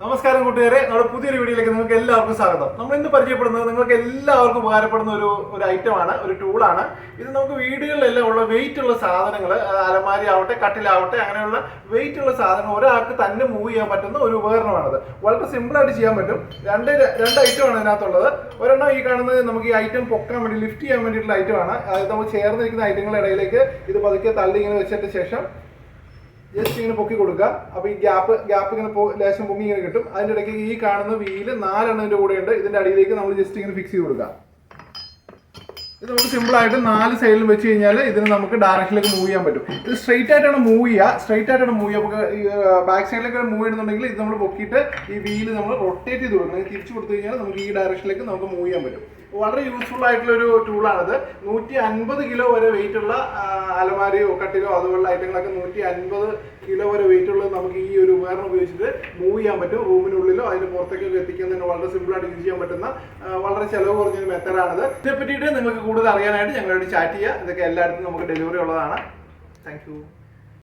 നമസ്കാരം കൂട്ടുകാരെ. നമ്മുടെ പുതിയൊരു വീഡിയോയിലേക്ക് നിങ്ങൾക്ക് എല്ലാവർക്കും സ്വാഗതം. നമ്മൾ ഇന്ന് പരിചയപ്പെടുന്നത് നിങ്ങൾക്ക് എല്ലാവർക്കും ഉപകാരപ്പെടുന്ന ഒരു ഒരു ഐറ്റമാണ് ഒരു ടൂളാണ് ഇത് നമുക്ക് വീടുകളിലെല്ലാം ഉള്ള വെയിറ്റ് ഉള്ള സാധനങ്ങൾ അലമാരി ആവട്ടെ കട്ടിലാവട്ടെ അങ്ങനെയുള്ള വെയിറ്റ് ഉള്ള സാധനങ്ങൾ ഒരാൾക്ക് തന്നെ മൂവ് ചെയ്യാൻ പറ്റുന്ന ഒരു ഉപകരണമാണത്. വളരെ സിമ്പിളായിട്ട് ചെയ്യാൻ പറ്റും. രണ്ട് രണ്ട് ഐറ്റമാണ് ഇതിനകത്തുള്ളത് ഒരെണ്ണം ഈ കാണുന്നത് നമുക്ക് ഈ ഐറ്റം പൊക്കാൻ വേണ്ടി ലിഫ്റ്റ് ചെയ്യാൻ വേണ്ടിയിട്ടുള്ള ഐറ്റമാണ് അതായത് നമ്മൾ ചേർന്നിരിക്കുന്ന ഐറ്റങ്ങളുടെ ഇടയിലേക്ക് ഇത് പതുക്കെ തള്ളി ഇങ്ങനെ വെച്ചിട്ട് ശേഷം ജസ്റ്റ് ഇങ്ങനെ പൊക്കി കൊടുക്കുക. അപ്പൊ ഈ ഗ്യാപ്പ് ഗ്യാപ്പ് ഇങ്ങനെ ലേശം പൊങ്ങി ഇങ്ങനെ കിട്ടും. അതിന്റെ ഇടയ്ക്ക് ഈ കാണുന്ന വീൽ കൂടെ ഉണ്ട് ഇതിന്റെ അടിയിലേക്ക് നമ്മൾ ജസ്റ്റ് ഇങ്ങനെ ഫിക്സ് ചെയ്ത് കൊടുക്കുക. ഇത് നമുക്ക് സിമ്പിൾ ആയിട്ട് നാല് സൈഡിലും വെച്ച് കഴിഞ്ഞാൽ ഇതിന് നമുക്ക് ഡയറക്ഷനിലേക്ക് മൂവ് ചെയ്യാൻ പറ്റും. ഇത് സ്ട്രെയിറ്റ് ആയിട്ടാണ് മൂവ് ചെയ്യുക. സ്ട്രെയിറ്റ് ആയിട്ടാണ് മൂവ് ചെയ്യുക. നമുക്ക് ബാക്ക് സൈഡിലേക്ക് മൂവ് ചെയ്യുന്നുണ്ടെങ്കിൽ ഇത് നമ്മൾ പൊക്കിയിട്ട് ഈ വീൽ നമ്മൾ റൊട്ടേറ്റ് ചെയ്ത് കൊടുക്കണം. തിരിച്ചു കൊടുത്തു കഴിഞ്ഞാൽ നമുക്ക് ഈ ഡയറക്ഷനിലേക്ക് നമുക്ക് മൂവ് ചെയ്യാൻ പറ്റും. വളരെ യൂസ്ഫുൾ ആയിട്ടുള്ള ഒരു ടൂളാണിത് നൂറ്റി അൻപത് കിലോ വരെ വെയിറ്റ് ഉള്ള അലമാരിയോ കട്ടിലോ അതുപോലുള്ള ഐറ്റങ്ങളൊക്കെ നൂറ്റി അൻപത് കിലോ വരെ വെയിറ്റ് ഉള്ളത് നമുക്ക് ഈ ഒരു ഉപകരണം ഉപയോഗിച്ചിട്ട് മൂവ് ചെയ്യാൻ പറ്റും. റൂമിനുള്ളിലോ അതിന് പുറത്തേക്കൊക്കെ എത്തിക്കുന്നതിന് വളരെ സിമ്പിൾ ആയിട്ട് യൂസ് ചെയ്യാൻ പറ്റുന്ന വളരെ ചെലവ് കുറഞ്ഞൊരു മെത്തഡാണിത് ഇതിനെ പറ്റിയിട്ട് നിങ്ങൾക്ക് കൂടുതൽ അറിയാനായിട്ട് ഞങ്ങളോട് ചാറ്റ് ചെയ്യുക ഇതൊക്കെ എല്ലായിടത്തും നമുക്ക് ഡെലിവറി ഉള്ളതാണ്. താങ്ക്